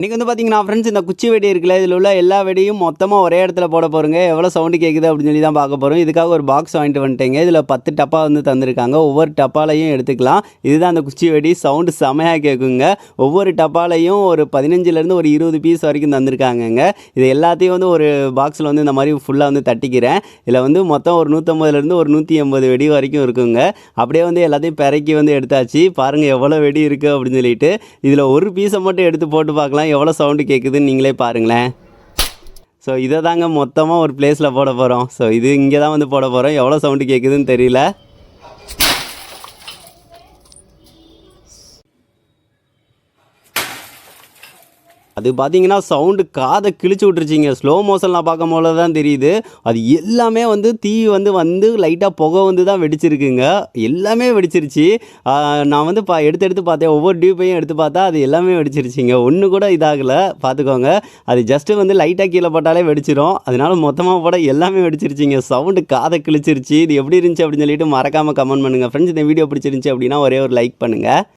இன்றைக்கி வந்து பார்த்தீங்கன்னா ஃப்ரெண்ட்ஸ் இந்த குச்சி வெடி இருக்குல்ல இதில் உள்ள எல்லா வெடியும் மொத்தமாக ஒரே இடத்துல போட போகிறோங்க எவ்வளோ சவுண்டு கேட்குது அப்படின்னு சொல்லி தான் பார்க்க போகிறோம் இதுக்காக ஒரு பாக்ஸ் வாங்கிட்டு வந்துட்டேங்க. இதில் பத்து டப்பா வந்து தந்திருக்காங்க. ஒவ்வொரு டப்பாலையும் எடுத்துக்கலாம். இதுதான் அந்த குச்சி வெடி. சவுண்டு செமையாக கேட்குங்க ஒவ்வொரு டப்பாலையும் ஒரு பதினஞ்சுலேருந்து ஒரு இருபது பீஸ் வரைக்கும் தந்திருக்காங்கங்க. இது எல்லாத்தையும் வந்து ஒரு பாக்ஸில் வந்து இந்த மாதிரி ஃபுல்லாக வந்து தட்டிக்கிறேன். இதில் வந்து மொத்தம் ஒரு நூற்றம்பதுலேருந்து ஒரு நூற்றி எண்பது வெடி வரைக்கும் இருக்குங்க. அப்படியே வந்து எல்லாத்தையும் பிறக்கி வந்து எடுத்தாச்சு. பாருங்கள் எவ்வளோ வெடி இருக்குது அப்படின்னு சொல்லிட்டு. இதில் ஒரு பீஸை மட்டும் எடுத்து போட்டு பார்க்கலாம். எவ்வளோ சவுண்டு கேட்குதுன்னு நீங்களே பாருங்களேன். ஸோ இதை தாங்க மொத்தமாக ஒரு பிளேஸில் போட போகிறோம் ஸோ இது இங்கே தான் வந்து போட போகிறோம் எவ்வளோ சவுண்டு கேட்குதுன்னு தெரியல. அது பார்த்தீங்கன்னா சவுண்டு காதை கிழிச்சு விட்டுருச்சிங்க. ஸ்லோ மோஷனில் பார்க்கும் போல தான் தெரியுது. அது எல்லாமே வந்து தீ வந்து வந்து லைட்டாக புகை வந்து தான் வெடிச்சிருக்குங்க. எல்லாமே வெடிச்சிருச்சு. நான் வந்து பா எடுத்து எடுத்து பார்த்தேன். ஒவ்வொரு டியூப்பையும் எடுத்து பார்த்தா அது எல்லாமே வெடிச்சிருச்சிங்க. ஒன்று கூட இதாகலை. பார்த்துக்கோங்க. அது ஜஸ்ட்டு வந்து லைட்டாக கீழே போட்டாலே வெடிச்சிரும். அதனால மொத்தமாக போட எல்லாமே வெடிச்சிருச்சிங்க. சவுண்டு காதை கிழிச்சிருச்சு. இது எப்படி இருந்துச்சு அப்படின்னு சொல்லிட்டு மறக்காமல் கமெண்ட் பண்ணுங்கள் ஃப்ரெண்ட்ஸ் இந்த வீடியோ பிடிச்சிருந்துச்சி அப்படின்னா ஒரே ஒரு லைக் பண்ணுங்கள்